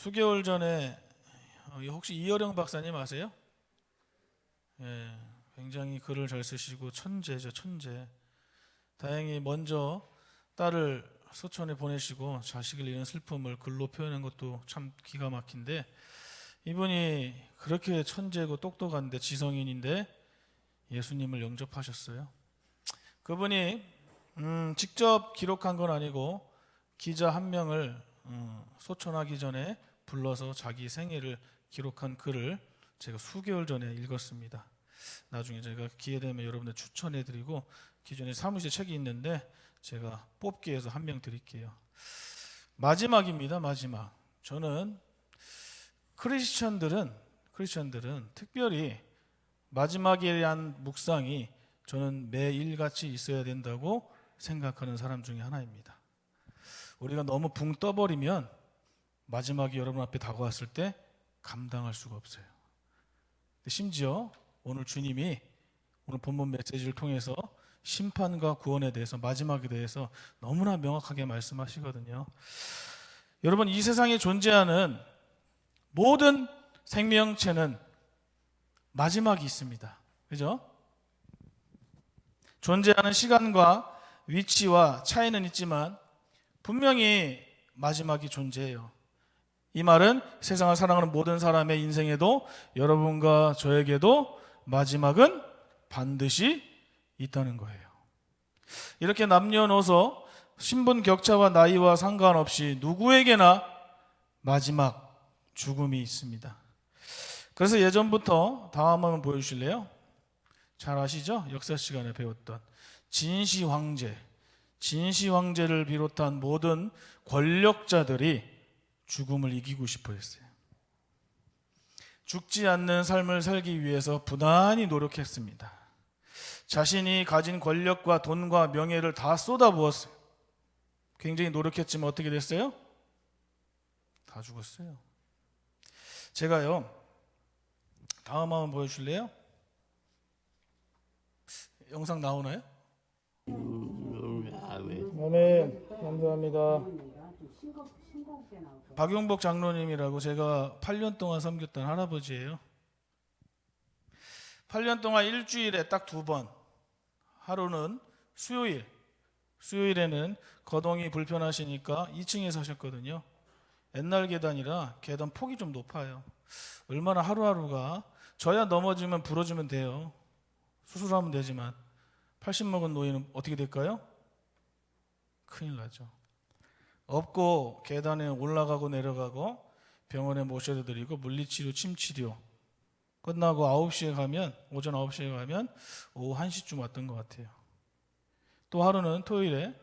수개월 전에 어, 혹시 이어령 박사님 아세요? 예, 굉장히 글을 잘 쓰시고 천재죠, 천재. 다행히 먼저 딸을 소천에 보내시고 자식을 잃은 슬픔을 글로 표현한 것도 참 기가 막힌데 이분이 그렇게 천재고 똑똑한데 지성인인데 예수님을 영접하셨어요. 그분이 음, 직접 기록한 건 아니고 기자 한 명을 음, 소천하기 전에 불러서 자기 생애를 기록한 글을 제가 수개월 전에 읽었습니다. 나중에 제가 기회 되면 여러분들 추천해드리고 기존에 사무실 책이 있는데 제가 뽑기 해서 한 명 드릴게요. 마지막입니다. 마지막. 저는 크리스천들은 크리스천들은 특별히 마지막에 대한 묵상이 저는 매일 같이 있어야 된다고 생각하는 사람 중에 하나입니다. 우리가 너무 붕 떠버리면 마지막이 여러분 앞에 다가왔을 때 감당할 수가 없어요. 심지어 오늘 주님이 오늘 본문 메시지를 통해서 심판과 구원에 대해서 마지막에 대해서 너무나 명확하게 말씀하시거든요. 여러분 이 세상에 존재하는 모든 생명체는 마지막이 있습니다. 그죠? 존재하는 시간과 위치와 차이는 있지만 분명히 마지막이 존재해요. 이 말은 세상을 살아가는 모든 사람의 인생에도 여러분과 저에게도 마지막은 반드시 있다는 거예요. 이렇게 남녀노소 신분 격차와 나이와 상관없이 누구에게나 마지막 죽음이 있습니다. 그래서 예전부터 다음 한번 보여주실래요? 잘 아시죠? 역사 시간에 배웠던 진시 황제, 진시 황제를 비롯한 모든 권력자들이 죽음을 이기고 싶어 했어요. 죽지 않는 삶을 살기 위해서 부단히 노력했습니다. 자신이 가진 권력과 돈과 명예를 다 쏟아부었어요. 굉장히 노력했지만 어떻게 됐어요? 다 죽었어요. 제가요, 다음 한번 보여줄래요? 영상 나오나요? 아멘. 감사합니다. 박용복 장로님이라고 제가 8년 동안 섬겼던 할아버지예요. 8년 동안 일주일에 딱 두 번. 하루는 수요일. 수요일에는 거동이 불편하시니까 2층에 사셨거든요. 옛날 계단이라 계단 폭이 좀 높아요. 얼마나 하루하루가 저야 넘어지면 부러지면 돼요. 수술하면 되지만 80 먹은 노인은 어떻게 될까요? 큰일 나죠. 없고 계단에 올라가고 내려가고 병원에 모셔다 드리고 물리치료, 침치료 끝나고 9시에 가면 오전 9시에 가면 오후 1시쯤 왔던 것 같아요. 또 하루는 토요일에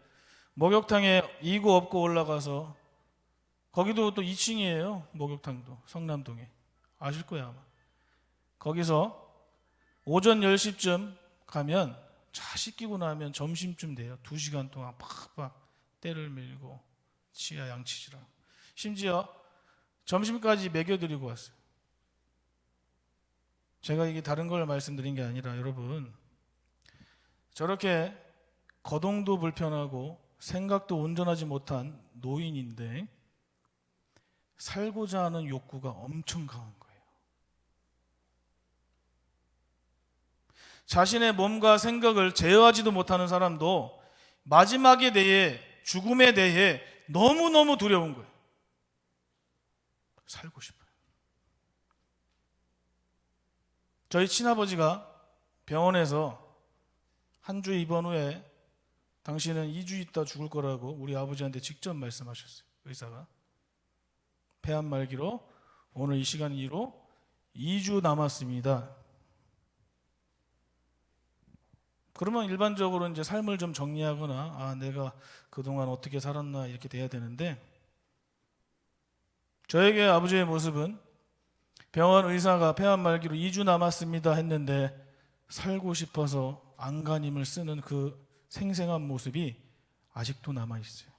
목욕탕에 이고 없고 올라가서 거기도 또 2층이에요. 목욕탕도 성남동에 아실 거야 아마. 거기서 오전 10시쯤 가면 차 씻기고 나면 점심쯤 돼요. 2시간 동안 팍팍 때를 밀고 치아 양치지라. 심지어 점심까지 먹여드리고 왔어요. 제가 이게 다른 걸 말씀드린 게 아니라 여러분 저렇게 거동도 불편하고 생각도 온전하지 못한 노인인데 살고자 하는 욕구가 엄청 강한 거예요. 자신의 몸과 생각을 제어하지도 못하는 사람도 마지막에 대해 죽음에 대해 너무너무 두려운 거예요. 살고 싶어요. 저희 친아버지가 병원에서 한 주 입원 후에 당신은 2주 있다 죽을 거라고 우리 아버지한테 직접 말씀하셨어요. 의사가. 폐암 말기로 오늘 이 시간 이로 2주 남았습니다. 그러면 일반적으로 이제 삶을 좀 정리하거나 아 내가 그동안 어떻게 살았나 이렇게 돼야 되는데 저에게 아버지의 모습은 병원 의사가 폐암 말기로 2주 남았습니다 했는데 살고 싶어서 안간힘을 쓰는 그 생생한 모습이 아직도 남아 있어요.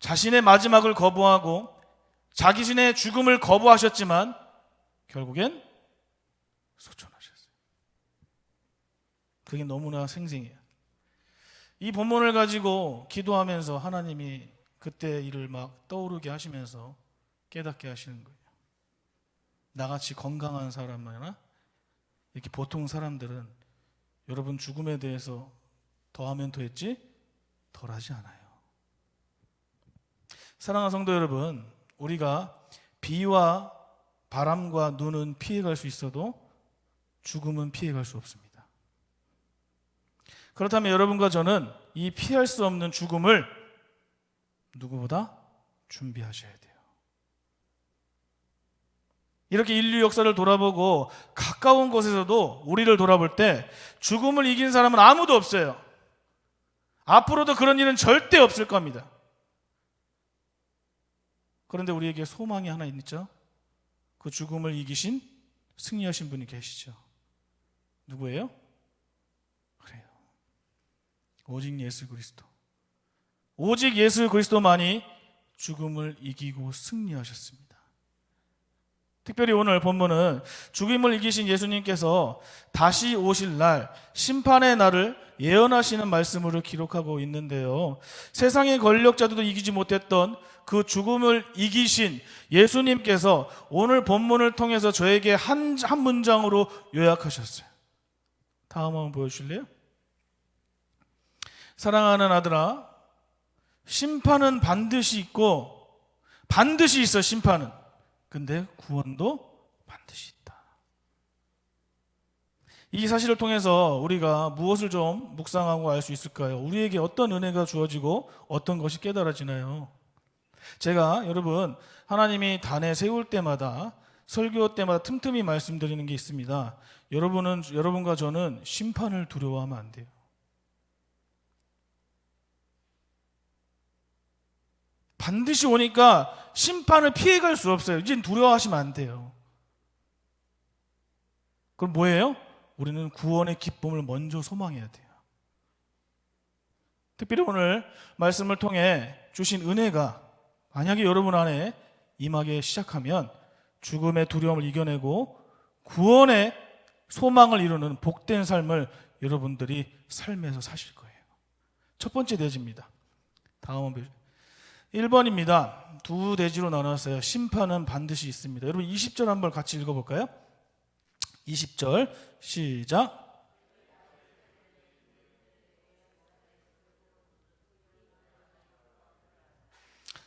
자신의 마지막을 거부하고 자기신의 죽음을 거부하셨지만 결국엔 소천하셨어요. 그게 너무나 생생해요. 이 본문을 가지고 기도하면서 하나님이 그때 일을 막 떠오르게 하시면서 깨닫게 하시는 거예요. 나같이 건강한 사람이나 이렇게 보통 사람들은 여러분 죽음에 대해서 더하면 더했지 덜하지 않아요. 사랑하는 성도 여러분, 우리가 비와 바람과 눈은 피해갈 수 있어도 죽음은 피해갈 수 없습니다. 그렇다면 여러분과 저는 이 피할 수 없는 죽음을 누구보다 준비하셔야 돼요. 이렇게 인류 역사를 돌아보고 가까운 곳에서도 우리를 돌아볼 때 죽음을 이긴 사람은 아무도 없어요. 앞으로도 그런 일은 절대 없을 겁니다. 그런데 우리에게 소망이 하나 있죠? 그 죽음을 이기신 승리하신 분이 계시죠. 누구예요? 오직 예수 그리스도. 오직 예수 그리스도만이 죽음을 이기고 승리하셨습니다. 특별히 오늘 본문은 죽음을 이기신 예수님께서 다시 오실 날, 심판의 날을 예언하시는 말씀으로 기록하고 있는데요. 세상의 권력자들도 이기지 못했던 그 죽음을 이기신 예수님께서 오늘 본문을 통해서 저에게 한, 한 문장으로 요약하셨어요. 다음 한번 보여주실래요? 사랑하는 아들아, 심판은 반드시 있고, 반드시 있어, 심판은. 근데 구원도 반드시 있다. 이 사실을 통해서 우리가 무엇을 좀 묵상하고 알 수 있을까요? 우리에게 어떤 은혜가 주어지고 어떤 것이 깨달아지나요? 제가 여러분 하나님이 단에 세울 때마다 설교 때마다 틈틈이 말씀드리는 게 있습니다. 여러분은 여러분과 저는 심판을 두려워하면 안 돼요. 반드시 오니까 심판을 피해갈 수 없어요. 이제 두려워하시면 안 돼요. 그럼 뭐예요? 우리는 구원의 기쁨을 먼저 소망해야 돼요. 특별히 오늘 말씀을 통해 주신 은혜가 만약에 여러분 안에 임하게 시작하면 죽음의 두려움을 이겨내고 구원의 소망을 이루는 복된 삶을 여러분들이 삶에서 사실 거예요. 첫 번째 대지입니다. 다음은 1번입니다. 두 대지로 나눴어요. 심판은 반드시 있습니다. 여러분 20절 한번 같이 읽어볼까요? 20절 시작.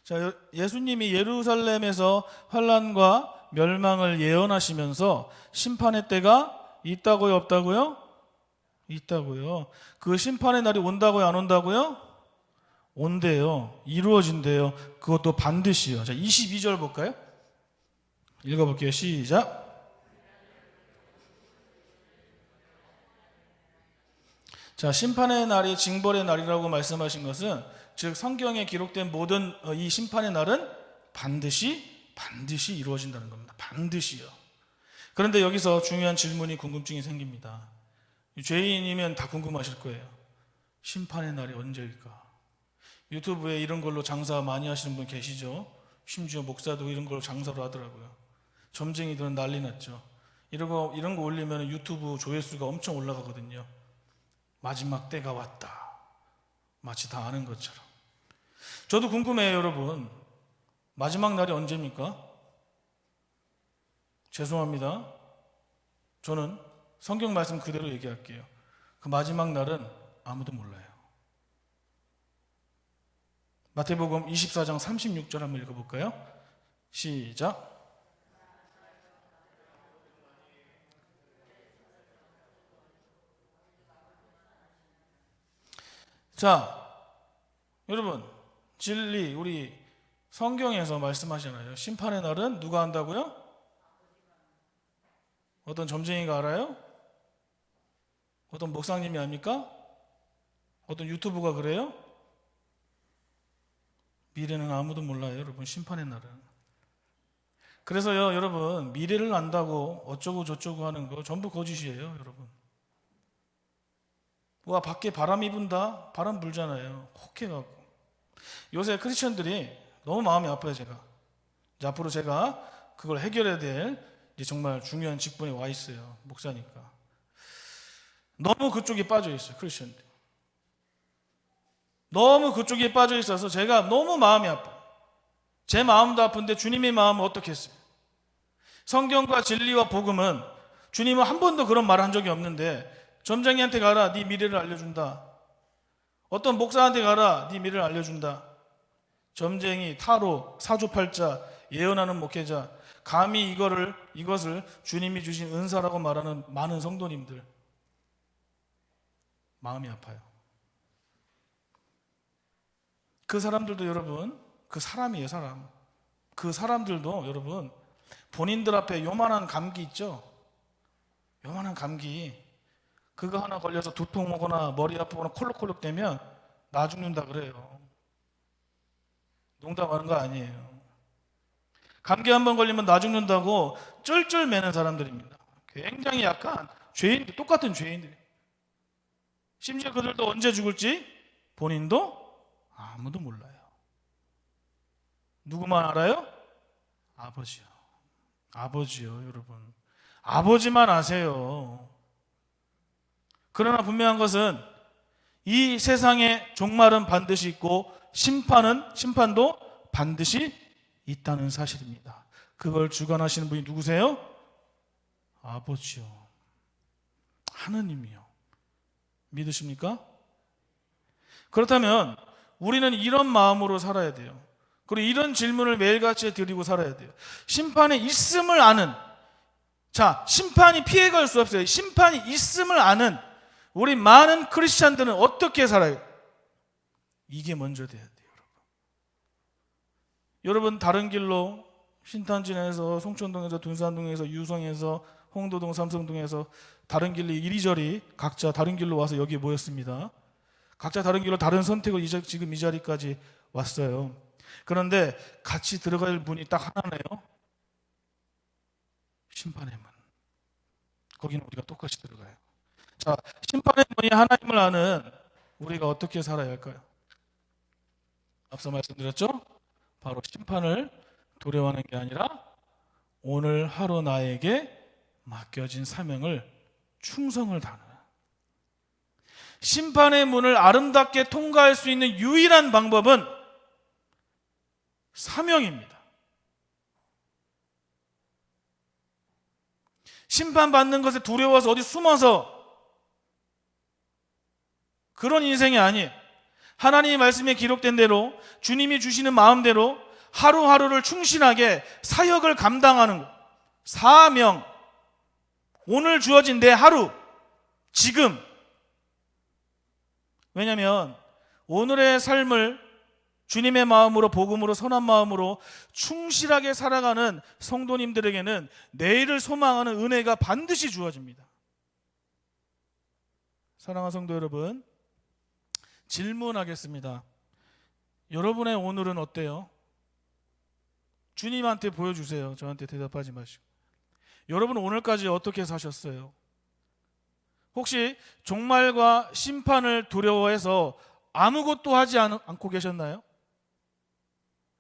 자, 예수님이 예루살렘에서 환란과 멸망을 예언하시면서 심판의 때가 있다고요, 없다고요? 있다고요. 그 심판의 날이 온다고요, 안 온다고요? 온대요. 이루어진대요. 그것도 반드시요. 자, 22절 볼까요? 읽어볼게요. 시작. 자, 심판의 날이 징벌의 날이라고 말씀하신 것은 즉 성경에 기록된 모든 어, 이 심판의 날은 반드시 반드시 이루어진다는 겁니다. 반드시요. 그런데 여기서 중요한 질문이 궁금증이 생깁니다. 죄인이면 다 궁금하실 거예요. 심판의 날이 언제일까? 유튜브에 이런 걸로 장사 많이 하시는 분 계시죠? 심지어 목사도 이런 걸로 장사를 하더라고요. 점쟁이들은 난리 났죠. 이런 거, 이런 거 올리면 유튜브 조회수가 엄청 올라가거든요. 마지막 때가 왔다. 마치 다 아는 것처럼. 저도 궁금해요, 여러분. 마지막 날이 언제입니까? 죄송합니다. 저는 성경 말씀 그대로 얘기할게요. 그 마지막 날은 아무도 몰라요. 마태복음 24장 36절 한번 읽어볼까요? 시작. 자, 여러분, 진리, 우리 성경에서 말씀하시잖아요. 심판의 날은 누가 한다고요? 어떤 점쟁이가 알아요? 어떤 목사님이 합니까? 어떤 유튜브가 그래요? 미래는 아무도 몰라요, 여러분. 심판의 날은. 그래서요, 여러분, 미래를 안다고 어쩌고 저쩌고 하는 거 전부 거짓이에요, 여러분. 와, 밖에 바람이 분다? 바람 불잖아요. 혹해갖고. 요새 크리스천들이 너무 마음이 아파요, 제가. 이제 앞으로 제가 그걸 해결해야 될 이제 정말 중요한 직분에 와 있어요. 목사니까. 너무 그쪽에 빠져 있어요, 크리스천들. 너무 그쪽에 빠져 있어서 제가 너무 마음이 아파요. 제 마음도 아픈데 주님의 마음은 어떻겠어요? 성경과 진리와 복음은 주님은 한 번도 그런 말을 한 적이 없는데 점쟁이한테 가라 네 미래를 알려준다. 어떤 목사한테 가라 네 미래를 알려준다. 점쟁이, 타로, 사주팔자, 예언하는 목회자 감히 이거를 이것을 주님이 주신 은사라고 말하는 많은 성도님들 마음이 아파요. 그 사람들도 여러분 그 사람이에요 사람. 그 사람들도 여러분 본인들 앞에 요만한 감기 있죠. 요만한 감기 그거 하나 걸려서 두통 오거나 머리 아프거나 콜록콜록 되면 나 죽는다 그래요. 농담하는 거 아니에요. 감기 한 번 걸리면 나 죽는다고 쫄쫄 매는 사람들입니다. 굉장히 약간 죄인들, 똑같은 죄인들. 심지어 그들도 언제 죽을지 본인도 아무도 몰라요. 누구만 알아요? 아버지요. 아버지요, 여러분. 아버지만 아세요. 그러나 분명한 것은 이 세상의 종말은 반드시 있고 심판은 심판도 반드시 있다는 사실입니다. 그걸 주관하시는 분이 누구세요? 아버지요. 하느님이요. 믿으십니까? 그렇다면 우리는 이런 마음으로 살아야 돼요. 그리고 이런 질문을 매일같이 드리고 살아야 돼요. 심판이 있음을 아는 자, 심판이 피해갈 수 없어요. 심판이 있음을 아는 우리 많은 크리스찬들은 어떻게 살아요? 이게 먼저 돼야 돼요, 여러분. 여러분 다른 길로 신탄진에서 송천동에서 둔산동에서 유성에서 홍도동 삼성동에서 다른 길로 이리저리 각자 다른 길로 와서 여기 모였습니다. 각자 다른 길로 다른 선택을 이제 지금 이 자리까지 왔어요. 그런데 같이 들어갈 문이 딱 하나네요. 심판의 문. 거기는 우리가 똑같이 들어가요. 자, 심판의 문이 하나님을 아는 우리가 어떻게 살아야 할까요? 앞서 말씀드렸죠? 바로 심판을 두려워하는 게 아니라 오늘 하루 나에게 맡겨진 사명을 충성을 다하는 심판의 문을 아름답게 통과할 수 있는 유일한 방법은 사명입니다. 심판받는 것에 두려워서 어디 숨어서 그런 인생이 아니에요. 하나님의 말씀에 기록된 대로 주님이 주시는 마음대로 하루하루를 충실하게 사역을 감당하는 것. 사명. 오늘 주어진 내 하루. 지금. 왜냐하면 오늘의 삶을 주님의 마음으로 복음으로 선한 마음으로 충실하게 살아가는 성도님들에게는 내일을 소망하는 은혜가 반드시 주어집니다. 사랑하는 성도 여러분, 질문하겠습니다. 여러분의 오늘은 어때요? 주님한테 보여주세요. 저한테 대답하지 마시고. 여러분 오늘까지 어떻게 사셨어요? 혹시 종말과 심판을 두려워해서 아무것도 하지 않, 않고 계셨나요?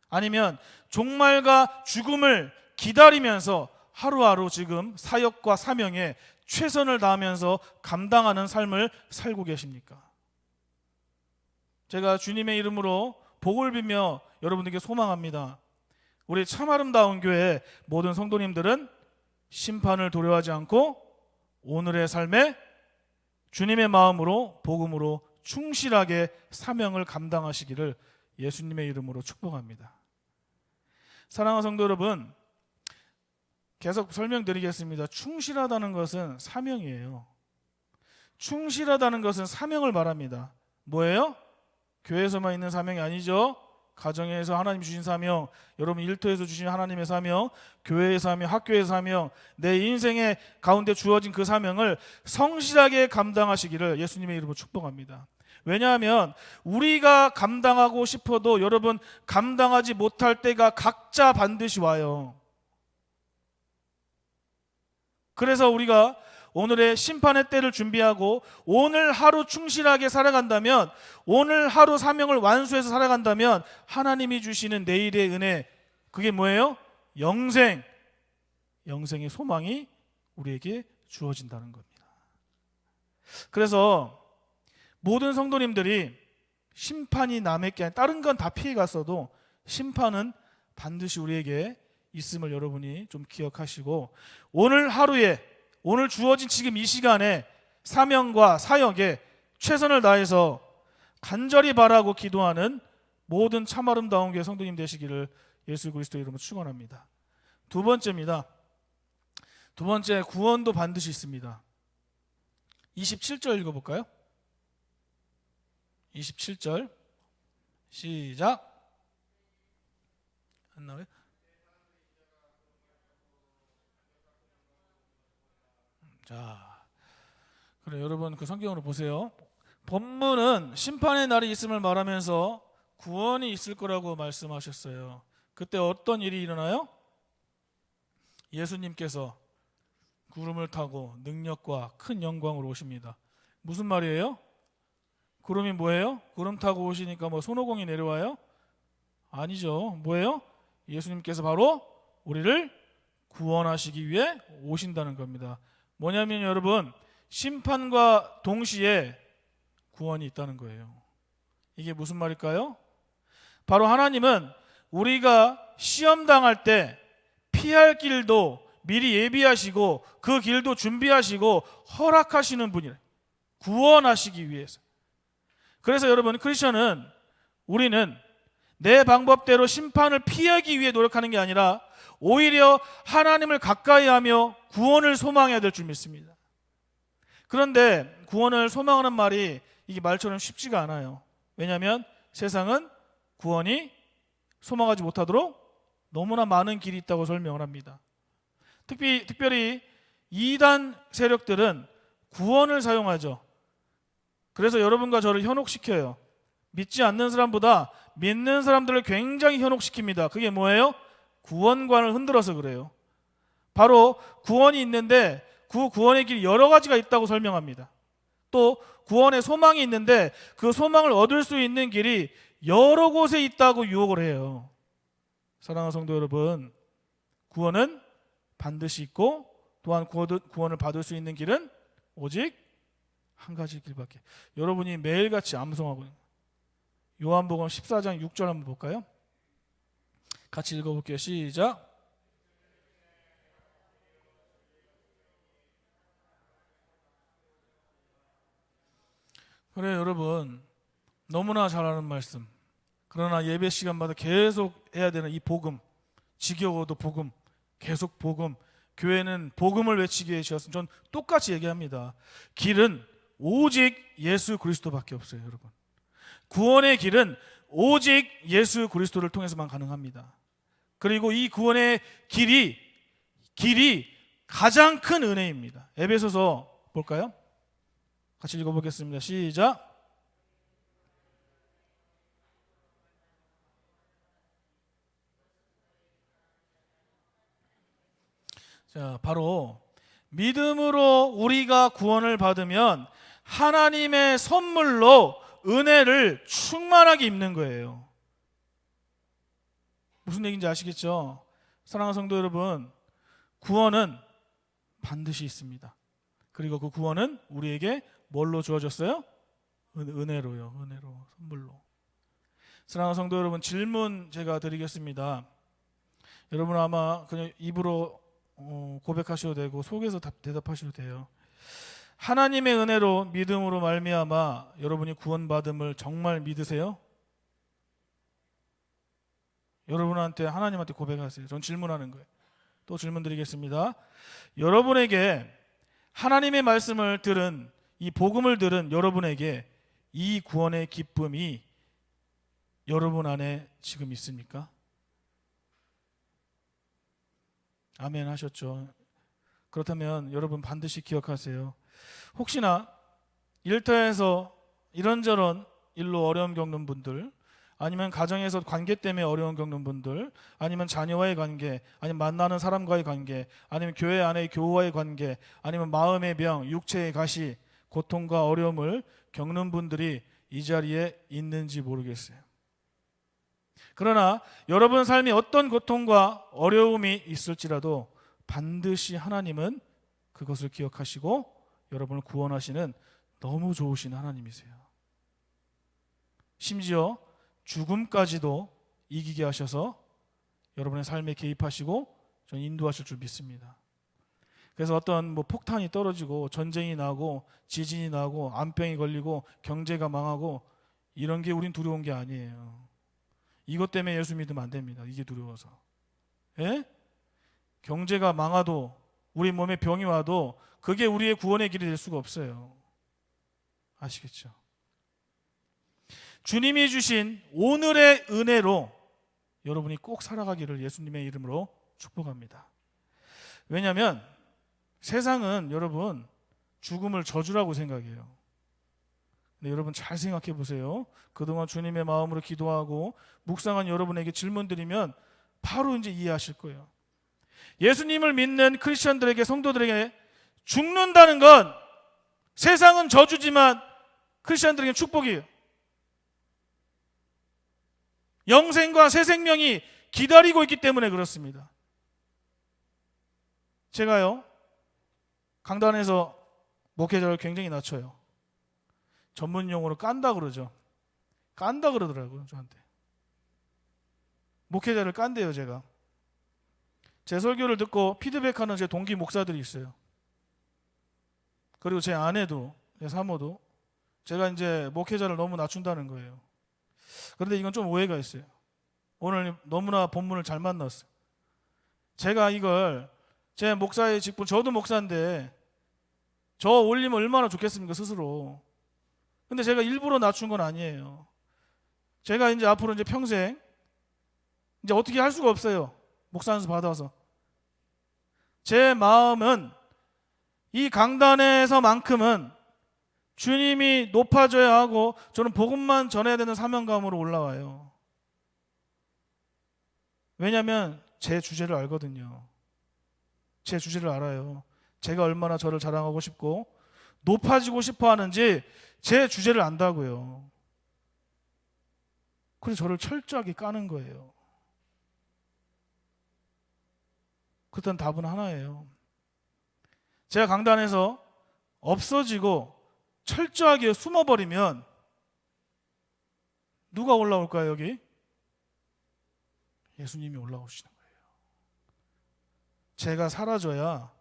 아니면 종말과 죽음을 기다리면서 하루하루 지금 사역과 사명에 최선을 다하면서 감당하는 삶을 살고 계십니까? 제가 주님의 이름으로 복을 빌며 여러분들께 소망합니다. 우리 참 아름다운 교회 모든 성도님들은 심판을 두려워하지 않고 오늘의 삶에 주님의 마음으로 복음으로 충실하게 사명을 감당하시기를 예수님의 이름으로 축복합니다. 사랑하는 성도 여러분, 계속 설명드리겠습니다. 충실하다는 것은 사명이에요. 충실하다는 것은 사명을 말합니다. 뭐예요? 교회에서만 있는 사명이 아니죠. 가정에서 하나님 주신 사명, 여러분 일터에서 주신 하나님의 사명, 교회의 사명, 학교의 사명, 내 인생의 가운데 주어진 그 사명을 성실하게 감당하시기를 예수님의 이름으로 축복합니다. 왜냐하면 우리가 감당하고 싶어도 여러분 감당하지 못할 때가 각자 반드시 와요. 그래서 우리가 오늘의 심판의 때를 준비하고 오늘 하루 충실하게 살아간다면 오늘 하루 사명을 완수해서 살아간다면 하나님이 주시는 내일의 은혜 그게 뭐예요? 영생 영생의 소망이 우리에게 주어진다는 겁니다. 그래서 모든 성도님들이 심판이 남에게 다른 건 다 피해 갔어도 심판은 반드시 우리에게 있음을 여러분이 좀 기억하시고 오늘 하루에 오늘 주어진 지금 이 시간에 사명과 사역에 최선을 다해서 간절히 바라고 기도하는 모든 참 아름다운 교회 성도님 되시기를 예수 그리스도 이름으로 축원합니다. 두 번째입니다. 두 번째 구원도 반드시 있습니다. 27절 읽어 볼까요? 27절 시작. 안 나와요? 자, 그래 여러분 그 성경으로 보세요. 본문은 심판의 날이 있음을 말하면서 구원이 있을 거라고 말씀하셨어요. 그때 어떤 일이 일어나요? 예수님께서 구름을 타고 능력과 큰 영광으로 오십니다. 무슨 말이에요? 구름이 뭐예요? 구름 타고 오시니까 뭐 손오공이 내려와요? 아니죠. 뭐예요? 예수님께서 바로 우리를 구원하시기 위해 오신다는 겁니다. 뭐냐면 여러분 심판과 동시에 구원이 있다는 거예요. 이게 무슨 말일까요? 바로 하나님은 우리가 시험 당할 때 피할 길도 미리 예비하시고 그 길도 준비하시고 허락하시는 분이래. 구원하시기 위해서. 그래서 여러분 크리스천은 우리는 내 방법대로 심판을 피하기 위해 노력하는 게 아니라 오히려 하나님을 가까이 하며 구원을 소망해야 될 줄 믿습니다. 그런데 구원을 소망하는 말이 이게 말처럼 쉽지가 않아요. 왜냐하면 세상은 구원이 소망하지 못하도록 너무나 많은 길이 있다고 설명을 합니다. 특히, 특별히 이단 세력들은 구원을 사용하죠. 그래서 여러분과 저를 현혹시켜요. 믿지 않는 사람보다 믿는 사람들을 굉장히 현혹시킵니다. 그게 뭐예요? 구원관을 흔들어서 그래요. 바로 구원이 있는데 그 구원의 길이 여러 가지가 있다고 설명합니다. 또 구원의 소망이 있는데 그 소망을 얻을 수 있는 길이 여러 곳에 있다고 유혹을 해요. 사랑하는 성도 여러분, 구원은 반드시 있고 또한 구원을 받을 수 있는 길은 오직 한 가지 길밖에. 여러분이 매일같이 암송하고 요한복음 14장 6절 한번 볼까요? 같이 읽어볼게요. 시작. 그래 여러분 너무나 잘 아는 말씀. 그러나 예배 시간마다 계속 해야 되는 이 복음, 지겨워도 복음, 계속 복음. 교회는 복음을 외치기 위해 지었으면 전 똑같이 얘기합니다. 길은 오직 예수 그리스도밖에 없어요, 여러분. 구원의 길은 오직 예수 그리스도를 통해서만 가능합니다. 그리고 이 구원의 길이 길이 가장 큰 은혜입니다. 에베소서 볼까요? 같이 읽어보겠습니다. 시작. 자, 바로 믿음으로 우리가 구원을 받으면 하나님의 선물로 은혜를 충만하게 입는 거예요. 무슨 얘기인지 아시겠죠? 사랑하는 성도 여러분, 구원은 반드시 있습니다. 그리고 그 구원은 우리에게 뭘로 주어졌어요? 은, 혜로요 은혜로, 선물로. 사랑하는 성도 여러분, 질문 제가 드리겠습니다. 여러분 아마 그냥 입으로 어, 고백하셔도 되고 속에서 답, 대답하셔도 돼요. 하나님의 은혜로 믿음으로 말미암아 여러분이 구원받음을 정말 믿으세요? 여러분한테 하나님한테 고백하세요. 전 질문하는 거예요. 또 질문 드리겠습니다. 여러분에게 하나님의 말씀을 들은 이 복음을 들은 여러분에게 이 구원의 기쁨이 여러분 안에 지금 있습니까? 아멘 하셨죠. 그렇다면 여러분 반드시 기억하세요. 혹시나 일터에서 이런저런 일로 어려움 겪는 분들, 아니면 가정에서 관계 때문에 어려움 겪는 분들, 아니면 자녀와의 관계, 아니면 만나는 사람과의 관계, 아니면 교회 안의 교우와의 관계, 아니면 마음의 병, 육체의 가시, 고통과 어려움을 겪는 분들이 이 자리에 있는지 모르겠어요. 그러나 여러분 삶에 어떤 고통과 어려움이 있을지라도 반드시 하나님은 그것을 기억하시고 여러분을 구원하시는 너무 좋으신 하나님이세요. 심지어 죽음까지도 이기게 하셔서 여러분의 삶에 개입하시고 전 인도하실 줄 믿습니다. 그래서 어떤 뭐 폭탄이 떨어지고 전쟁이 나고 지진이 나고 암병이 걸리고 경제가 망하고 이런 게 우린 두려운 게 아니에요. 이것 때문에 예수 믿으면 안 됩니다. 이게 두려워서. 예? 경제가 망하도 우리 몸에 병이 와도 그게 우리의 구원의 길이 될 수가 없어요. 아시겠죠? 주님이 주신 오늘의 은혜로 여러분이 꼭 살아가기를 예수님의 이름으로 축복합니다. 왜냐하면 세상은 여러분 죽음을 저주라고 생각해요. 근데 여러분 잘 생각해 보세요. 그동안 주님의 마음으로 기도하고 묵상한 여러분에게 질문 드리면 바로 이제 이해하실 거예요. 예수님을 믿는 크리스천들에게 성도들에게 죽는다는 건 세상은 저주지만 크리스천들에게 축복이에요. 영생과 새 생명이 기다리고 있기 때문에 그렇습니다. 제가요, 강단에서 목회자를 굉장히 낮춰요. 전문 용어로 깐다 그러죠. 깐다 그러더라고요, 저한테. 목회자를 깐대요, 제가. 제 설교를 듣고 피드백하는 제 동기 목사들이 있어요. 그리고 제 아내도, 제 사모도 제가 이제 목회자를 너무 낮춘다는 거예요. 그런데 이건 좀 오해가 있어요. 오늘 너무나 본문을 잘 만났어요. 제가 이걸 제 목사의 직분, 저도 목사인데 저 올리면 얼마나 좋겠습니까, 스스로. 근데 제가 일부러 낮춘 건 아니에요. 제가 이제 앞으로 이제 평생 이제 어떻게 할 수가 없어요. 목사 안수 받아서. 제 마음은 이 강단에서만큼은 주님이 높아져야 하고 저는 복음만 전해야 되는 사명감으로 올라와요. 왜냐하면 제 주제를 알거든요. 제 주제를 알아요. 제가 얼마나 저를 자랑하고 싶고 높아지고 싶어 하는지 제 주제를 안다고요. 그래서 저를 철저하게 까는 거예요. 그렇다는 답은 하나예요. 제가 강단에서 없어지고 철저하게 숨어버리면 누가 올라올까요, 여기? 예수님이 올라오시는 거예요. 제가 사라져야,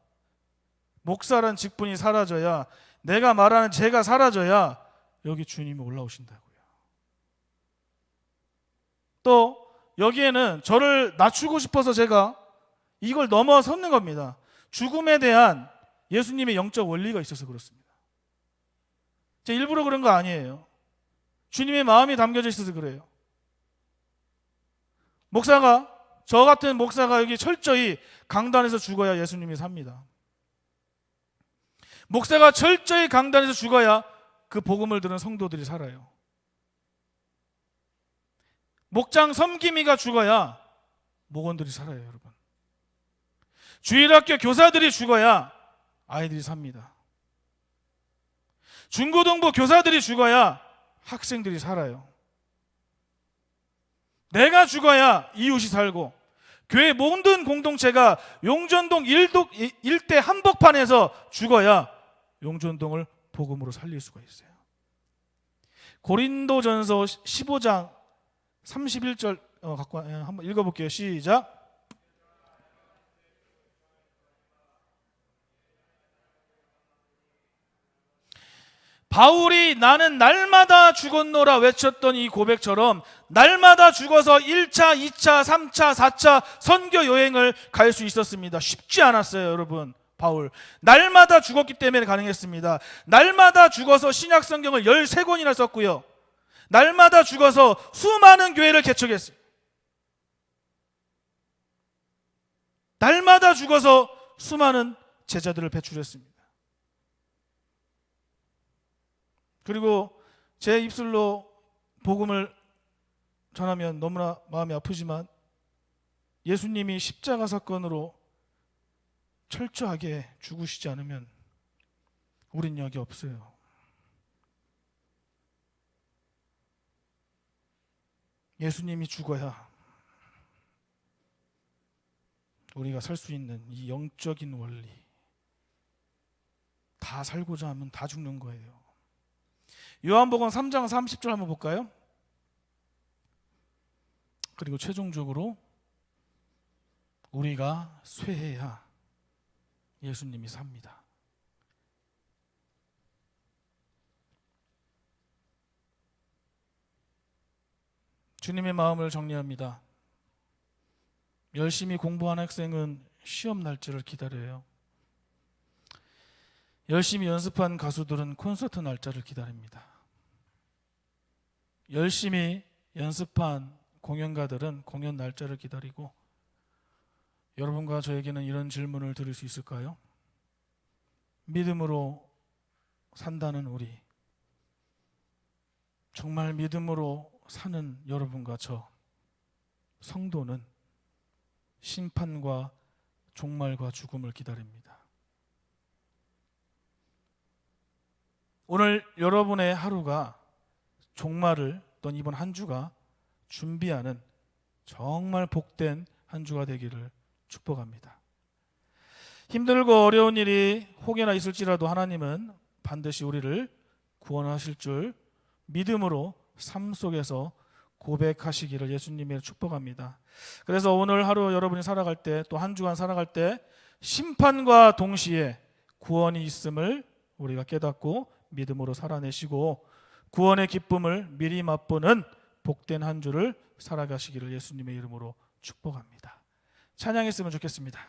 목사란 직분이 사라져야, 내가 말하는 제가 사라져야 여기 주님이 올라오신다고요. 또 여기에는 저를 낮추고 싶어서 제가 이걸 넘어섰는 겁니다. 죽음에 대한 예수님의 영적 원리가 있어서 그렇습니다. 제 일부러 그런 거 아니에요. 주님의 마음이 담겨져 있어서 그래요. 목사가 저 같은 목사가 여기 철저히 강단에서 죽어야 예수님이 삽니다. 목사가 철저히 강단에서 죽어야 그 복음을 들은 성도들이 살아요. 목장 섬기미가 죽어야 목원들이 살아요, 여러분. 주일학교 교사들이 죽어야 아이들이 삽니다. 중고등부 교사들이 죽어야 학생들이 살아요. 내가 죽어야 이웃이 살고 교회 모든 공동체가 용전동 일독, 일대 한복판에서 죽어야 용전동을 복음으로 살릴 수가 있어요. 고린도전서 15장 31절 어, 갖고 와, 예, 한번 읽어볼게요. 시작. 바울이 나는 날마다 죽었노라 외쳤던 이 고백처럼 날마다 죽어서 1차, 2차, 3차, 4차 선교 여행을 갈 수 있었습니다. 쉽지 않았어요, 여러분. 바울. 날마다 죽었기 때문에 가능했습니다. 날마다 죽어서 신약 성경을 13권이나 썼고요. 날마다 죽어서 수많은 교회를 개척했어요. 날마다 죽어서 수많은 제자들을 배출했습니다. 그리고 제 입술로 복음을 전하면 너무나 마음이 아프지만 예수님이 십자가 사건으로 철저하게 죽으시지 않으면 우린 여기 없어요. 예수님이 죽어야 우리가 살 수 있는 이 영적인 원리 다 살고자 하면 다 죽는 거예요. 요한복음 3장 30절 한번 볼까요? 그리고 최종적으로 우리가 쇠해야 예수님이 삽니다. 주님의 마음을 정리합니다. 열심히 공부하는 학생은 시험 날짜를 기다려요. 열심히 연습한 가수들은 콘서트 날짜를 기다립니다. 열심히 연습한 공연가들은 공연 날짜를 기다리고 여러분과 저에게는 이런 질문을 드릴 수 있을까요? 믿음으로 산다는 우리 정말 믿음으로 사는 여러분과 저 성도는 심판과 종말과 죽음을 기다립니다. 오늘 여러분의 하루가 종말을 또는 이번 한 주가 준비하는 정말 복된 한 주가 되기를 축복합니다. 힘들고 어려운 일이 혹여나 있을지라도 하나님은 반드시 우리를 구원하실 줄 믿음으로 삶 속에서 고백하시기를 예수님의 축복합니다. 그래서 오늘 하루 여러분이 살아갈 때 또 한 주간 살아갈 때 심판과 동시에 구원이 있음을 우리가 깨닫고 믿음으로 살아내시고 구원의 기쁨을 미리 맛보는 복된 한 주를 살아가시기를 예수님의 이름으로 축복합니다. 찬양했으면 좋겠습니다.